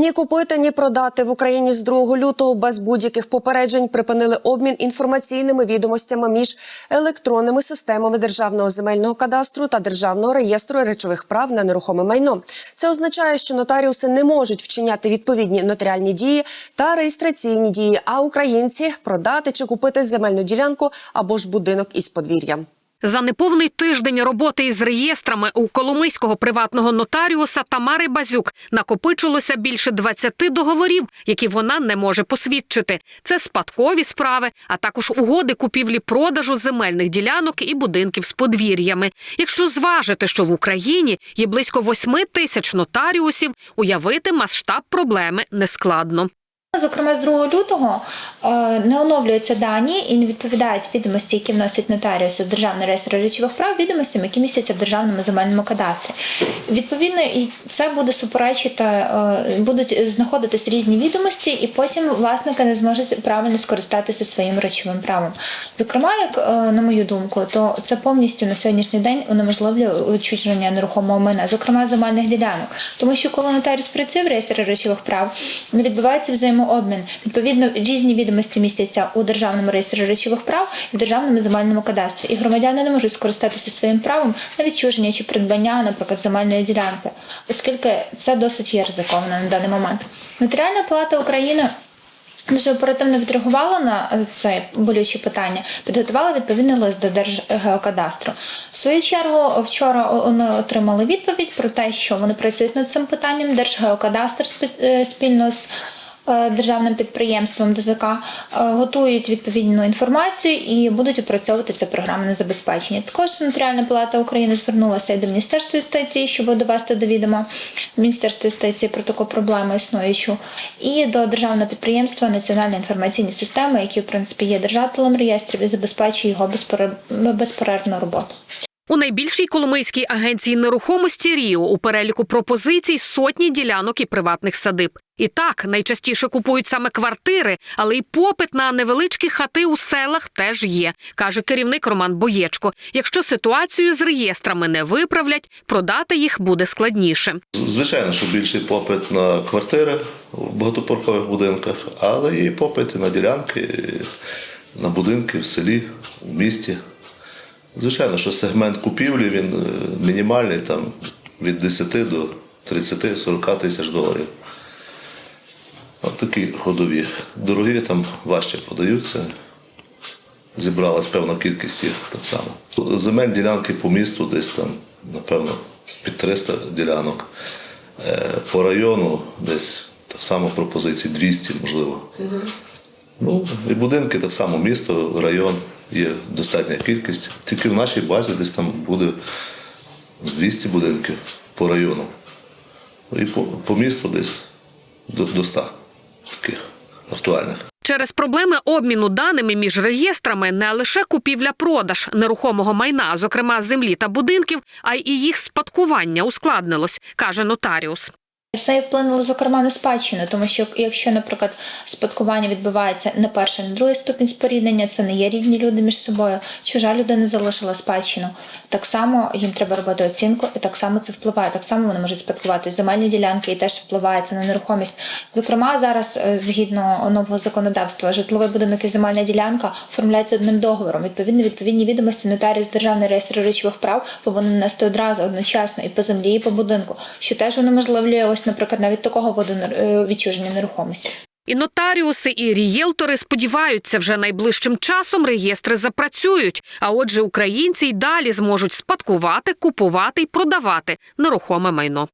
Ні купити, ні продати в Україні з 2 лютого без будь-яких попереджень припинили обмін інформаційними відомостями між електронними системами державного земельного кадастру та державного реєстру речових прав на нерухоме майно. Це означає, що нотаріуси не можуть вчиняти відповідні нотаріальні дії та реєстраційні дії, а українці продати чи купити земельну ділянку або ж будинок із подвір'ям. За неповний тиждень роботи із реєстрами у коломийського приватного нотаріуса Тамари Базюк накопичилося більше 20 договорів, які вона не може посвідчити. Це спадкові справи, а також угоди купівлі-продажу земельних ділянок і будинків з подвір'ями. Якщо зважити, що в Україні є близько 8 тисяч нотаріусів, уявити масштаб проблеми нескладно. Зокрема, з 2 лютого е, не оновлюються дані і не відповідають відомості, які вносять нотаріуси в державний реєстр речових прав, відомостям, які містяться в державному земельному кадастрі. Відповідно, і це буде суперечити, е, будуть знаходитись різні відомості, і потім власники не зможуть правильно скористатися своїм речовим правом. Зокрема, як е, на мою думку, то це повністю на сьогоднішній день унеможливлює відчуження нерухомого майна, зокрема земельних ділянок. Тому що коли нотаріус працює в реєстрі речових прав, не відбувається взаємообмін. Відповідно, різні відомості містяться у державному реєстрі речових прав і в державному земельному кадастрі. І громадяни не можуть скористатися своїм правом на відчуження чи придбання, наприклад, земельної ділянки, оскільки це досить є ризиковано на даний момент. Нотаріальна палата України. Дуже оперативно відреагувала на це болюче питання, підготувала відповідний лист до Держгеокадастру. В свою чергу, вчора вони отримали відповідь про те, що вони працюють над цим питанням. Держгеокадастр е, спільно з е, державним підприємством ДЗК е, готують відповідну інформацію і будуть опрацьовувати це програмне забезпечення. Також Нотаріальна палата України звернулася і до Міністерства юстиції, щоб довести до відома Міністерства юстиції про таку проблему існуючу, і до державного підприємства Національні інформаційні системи, які в принципі є держателем реєстрів і забезпечує його безперер- безперервну роботу. У найбільшій коломийській агенції нерухомості Ріо у переліку пропозицій сотні ділянок і приватних садиб. І так найчастіше купують саме квартири, але й попит на невеличкі хати у селах теж є, каже керівник Роман Боєчко. Якщо ситуацію з реєстрами не виправлять, продати їх буде складніше. Звичайно, що більший попит на квартири в багатоповерхових будинках, але і попит на ділянки, на будинки в селі, в місті. Звичайно, що сегмент купівлі він е, мінімальний, там від 10 до 30-40 тисяч доларів. От такі ходові. Дорогі там важче продаються. Зібралась певна кількість їх так само. Земель ділянки по місту десь там, напевно, під 300 ділянок. Е, По району десь так само пропозицій 200, можливо. Ну, і будинки так само, місто, район є достатня кількість. Тільки в нашій базі десь там буде з 200 будинків по району. І по, по місту десь до, до 100 таких актуальних. Через проблеми обміну даними між реєстрами не лише купівля-продаж нерухомого майна, зокрема землі та будинків, а й їх спадкування ускладнилось, каже нотаріус. Це і вплинуло, зокрема, на спадщину, тому що якщо, наприклад, спадкування відбувається не перший, не другий ступінь споріднення, це не є рідні люди між собою. Чужа людина залишила спадщину. Так само їм треба робити оцінку, і так само це впливає. Так само вони можуть спадкувати земельні ділянки і теж впливає це на нерухомість. Зокрема, зараз е, згідно нового законодавства, житловий будинок і земельна ділянка оформляються одним договором. Відповідно, відповідні відомості нотаріус державний реєстр речових прав повинен нести одразу одночасно і по землі, і по будинку, що теж унеможливлює ось, наприклад, навіть такого виду е, відчуження нерухомості. І нотаріуси, і рієлтори сподіваються, вже найближчим часом реєстри запрацюють. А отже, українці й далі зможуть спадкувати, купувати й продавати нерухоме майно.